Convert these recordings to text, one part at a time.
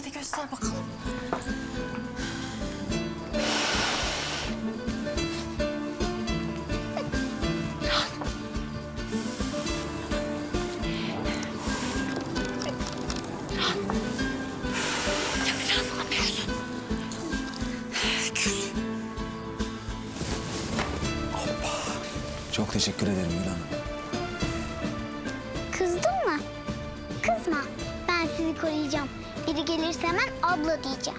Hadi göster bakalım. Çok teşekkür ederim Gül Hanım. Kızdın mı? Kızma. Koruyacağım. Biri gelirse hemen abla diyeceğim.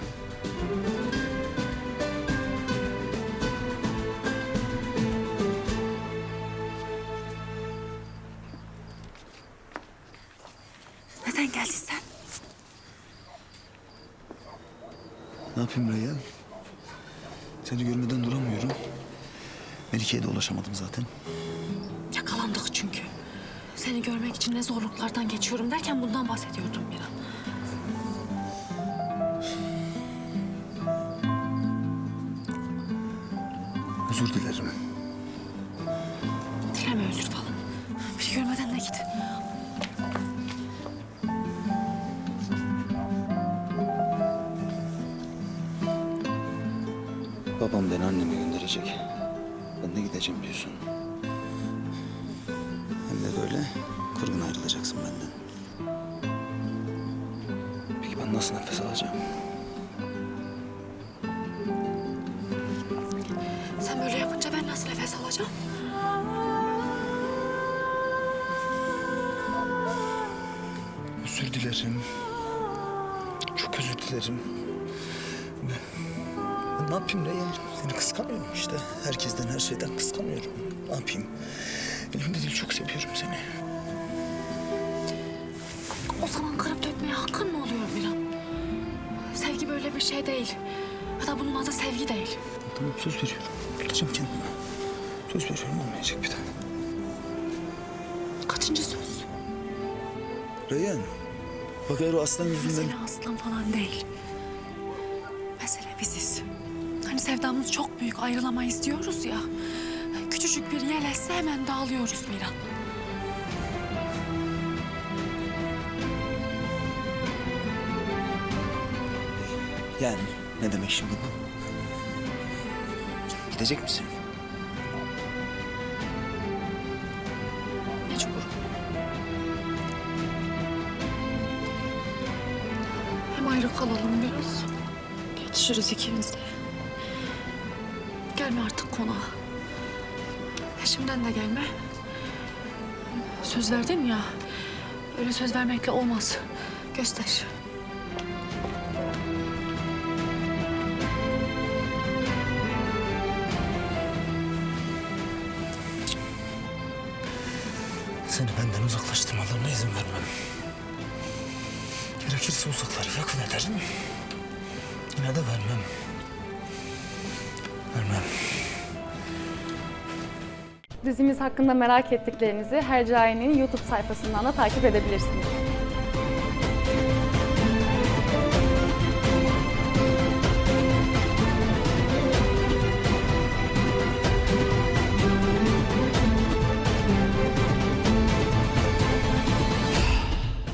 Neden geldin sen? Ne yapayım Reyyan? Seni görmeden duramıyorum. Melike'ye de ulaşamadım zaten. Yakalandık çünkü. Seni görmek için ne zorluklardan geçiyorum derken bundan bahsediyordum bir an. Özür dilerim. Dileme özür falan. Biri görmeden de git. Babam beni anneme gönderecek. Ben de gideceğim diyorsun. Hem de böyle kırgın ayrılacaksın benden. Peki ben nasıl nefes alacağım? Alacağım? Özür dilerim. Çok özür dilerim. Ben, ne yapayım Reyhan? Seni kıskanıyorum işte. Herkesten, her şeyden kıskanıyorum. Ne yapayım? Elimde değil, çok seviyorum seni. O zaman kırıp dökmeye hakkın mı oluyor Miran? Sevgi böyle bir şey değil. Da bunun adı sevgi değil. Tamam, söz veriyorum. Tutacağım kendime. Söz veriyorum, olmayacak bir tane. Kaçıncı söz? Reyhan, bak eğer o aslan yüzünden... Mesele aslan falan değil. Mesele biziz. Hani sevdamız çok büyük ayrılamayız diyoruz ya. Küçücük bir yel esse hemen dağılıyoruz Miran. Yani ne demek şimdi bu? Gidecek misin? Ayrı kalalım biraz. Yetişiriz ikimiz de. Gelme artık konağa. Peşimden de gelme. Söz verdin ya. Öyle söz vermekle olmaz. Göster. Seni benden uzaklaştırmalarına izin vermem. Gerekirse uzakları yakın ederim. Yine de vermem. Vermem. Dizimiz hakkında merak ettiklerinizi Hercai'nin YouTube sayfasından da takip edebilirsiniz.